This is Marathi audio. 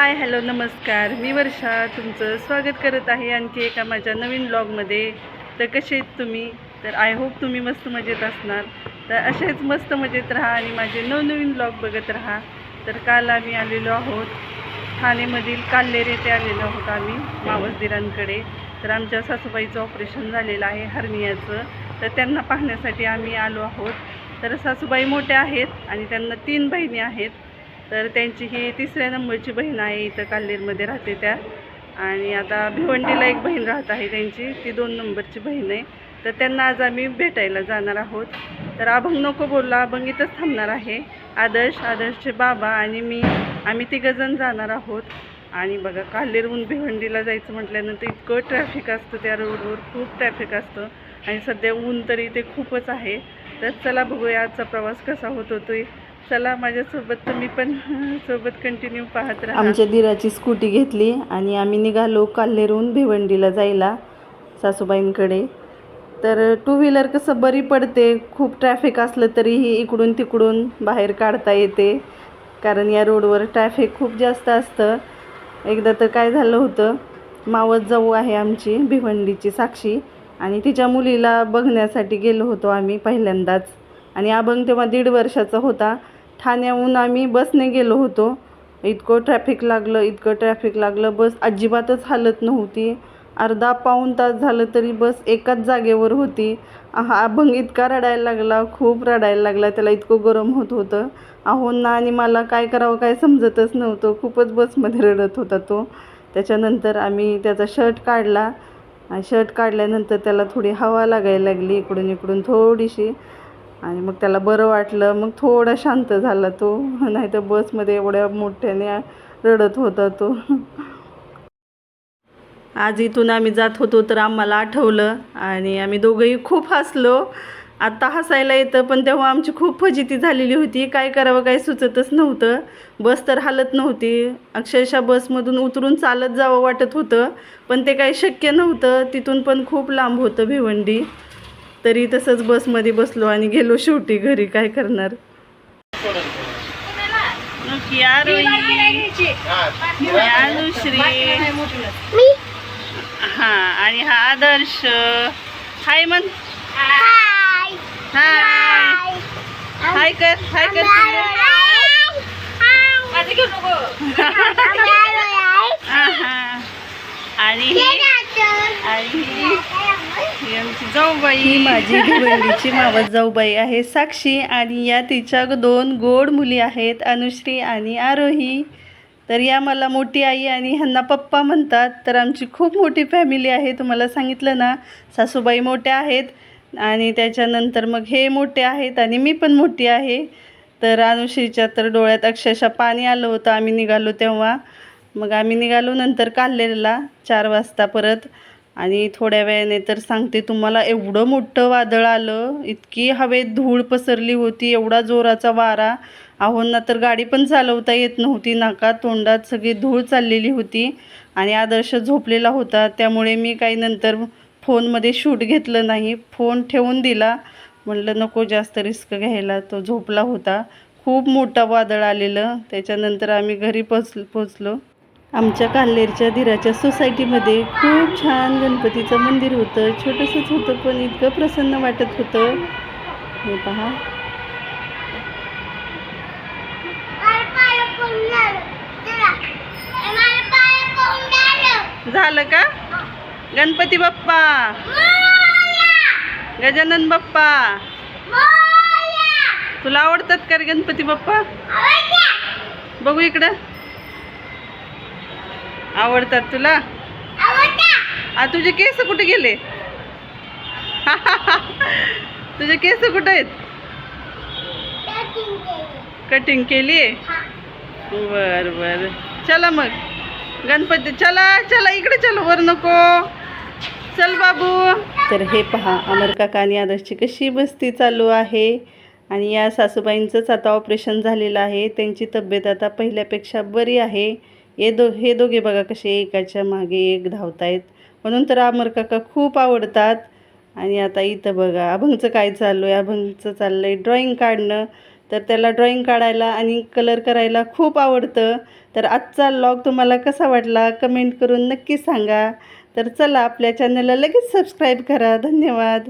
हाय हॅलो नमस्कार. मी वर्षा तुमचं स्वागत करत आहे आणखी एका माझ्या नवीन ब्लॉगमध्ये. तर कसे आहेत तुम्ही? तर आय होप तुम्ही मस्त मजेत असणार. तर असेच मस्त मजेत राहा आणि माझे नवनवीन ब्लॉग बघत राहा. तर काल आम्ही आलेलो आहोत ठाणेमधील काल्हेर येथे आलेलो आहोत आम्ही मावसदिरांकडे. तर आमच्या सासूबाईचं ऑपरेशन झालेलं आहे हर्नियाचं. तर त्यांना पाहण्यासाठी आम्ही आलो आहोत. तर सासूबाई मोठ्या आहेत आणि त्यांना तीन बहिणी आहेत. तर त्यांची ही तिसऱ्या नंबरची बहीण आहे इथं काल्लेरमध्ये राहते त्या. आणि आता भिवंडीला एक बहीण राहत आहे त्यांची ती दोन नंबरची बहीण आहे. तर त्यांना आज आम्ही भेटायला जाणार आहोत. तर अभंग नको बोलला अभंग इथंच थांबणार आहे. आदर्श आदर्शचे बाबा आणि मी आम्ही तिघंजण जाणार आहोत. आणि बघा काल्हेरहून भिवंडीला जायचं म्हटल्यानंतर इतकं ट्रॅफिक असतं त्या रोडवर खूप ट्रॅफिक असतं. आणि सध्या ऊन तरी ते खूपच आहे. तर चला बघूया आजचा प्रवास कसा होत होतोय. चला माझ्यासोबत तुम्ही पण सोबत कंटिन्यू पाहत राहा. आमच्या दिराची स्कूटी घेतली आणि आम्ही निघालो काल्हेरून भिवंडीला जायला सासूबाईंकडे. तर टू व्हीलर कसं बरी पडते खूप ट्रॅफिक असलं तरीही इकडून तिकडून बाहेर काढता येते. कारण या रोडवर ट्रॅफिक खूप जास्त असतं. एकदा तर काय झालं होतं मावस जाऊ आहे आमची भिवंडीची साक्षी. आणि तिच्या मुलीला बघण्यासाठी गेलो होतो आम्ही पहिल्यांदाच. आणि अभंग तेव्हा दीड वर्षाचा होता. ठाण्याहून आम्ही बसने गेलो होतो. इतकं ट्रॅफिक लागलं इतकं ट्रॅफिक लागलं. बस अजिबातच हालत नव्हती. अर्धा पाऊण तास झालं तरी बस एकाच जागेवर होती. हा अभंग इतका रडायला लागला खूप रडायला लागला. त्याला इतकं गरम होत होतं. अहोंना आणि मला काय करावं काय समजतच नव्हतं. खूपच बसमध्ये रडत होता तो. त्याच्यानंतर आम्ही त्याचा शर्ट काढला. शर्ट काढल्यानंतर त्याला थोडी हवा लागायला लागली. इकडून इकडून थोडीशी. आणि मग त्याला बरं वाटलं मग थोडा शांत झाला तो. नाही तर बसमध्ये एवढ्या मोठ्याने रडत होता तो. आज इथून आम्ही जात होतो तर आम्हाला आठवलं. आणि आम्ही दोघंही खूप हसलो. आत्ता हसायला येतं पण तेव्हा आमची खूप फजिती झालेली होती. काय करावं काय सुचतच नव्हतं. बस तर हालत नव्हती. अक्षरशः बसमधून उतरून चालत जावं वाटत होतं. पण ते काही शक्य नव्हतं. तिथून पण खूप लांब होतं भिवंडी. तरी तसंच बसमध्ये बसलो आणि गेलो शेवटी घरी. काय करणार? हा आणि हा आदर्श. हाय म्हण. हाय. हाय. कर हाय कर. आणि ही आणि ही आमची जाऊबाई. ही माझी भिवंडीची मावस जाऊबाई आहे साक्षी आणि या तिच्या दोन गोड मुली आहेत अनुश्री आणि आरोही. तर या मला मोठी आई आणि ह्यांना पप्पा म्हणतात. तर आमची खूप मोठी फॅमिली आहे तुम्हाला सांगितलं ना. सासूबाई मोठ्या आहेत आणि त्याच्यानंतर मग हे मोठे आहेत आणि मी पण मोठी आहे. तर अनुश्रीच्या तर डोळ्यात अक्षरशः पाणी आलं होतं. आम्ही निघालो तेव्हा. मग आम्ही निघालो नंतर काल्लेला चार वाजता परत. आणि थोड्या वेळाने तर सांगते तुम्हाला एवढं मोठं वादळ आलं इतकी हवेत धूळ पसरली होती एवढा जोराचा वारा. आहोंना तर गाडी पण चालवता येत नव्हती नाका तोंडात सगळी धूळ चाललेली होती. आणि आदर्श झोपलेला होता त्यामुळे मी काही नंतर फोनमध्ये शूट घेतलं नाही. फोन ठेवून दिला. म्हटलं नको जास्त रिस्क घ्यायला. तो झोपला होता. खूप मोठं वादळ आलेलं. त्याच्यानंतर आम्ही घरी पोच पोचलो. आमच्या काल्हेरच्या धीराच्या सोसायटीमध्ये खूप छान गणपतीचं मंदिर होतं. छोटंसंच होतं पण इतकं प्रसन्न वाटत होतं. हे पहा. झालं का? गणपती बाप्पा. गजानन बाप्पा. तुला आवडतात का रे गणपती बाप्पा? बघू इकडं. आवडतात तुला? आ तुझे केस कुठे गेले? तुझे केस कुठे आहेत? कटिंग केली बर बर. चला मग. गणपती चला चला इकडे चल वर नको. चल बाबू. तर हे पहा अमर काका आणि आदर्शची कशी बस्ती चालू आहे. आणि या सासूबाईंचंच आता ऑपरेशन झालेलं आहे. त्यांची तब्येत आता पहिल्यापेक्षा बरी आहे. हे दो हे दोघे बघा कसे एकाच्या मागे एक धावत आहेत म्हणून तर अमर काका खूप आवडतात. आणि आता इथं बघा अभंगचं काय चालू आहे अभंगचं चाललं आहे ड्रॉईंग काढणं. तर त्याला ड्रॉईंग काढायला आणि कलर करायला खूप आवडतं. तर आजचा लॉग तुम्हाला कसा वाटला? कमेंट करून नक्की सांगा. तर चला आपल्या चॅनलला लगेच सबस्क्राईब करा. धन्यवाद.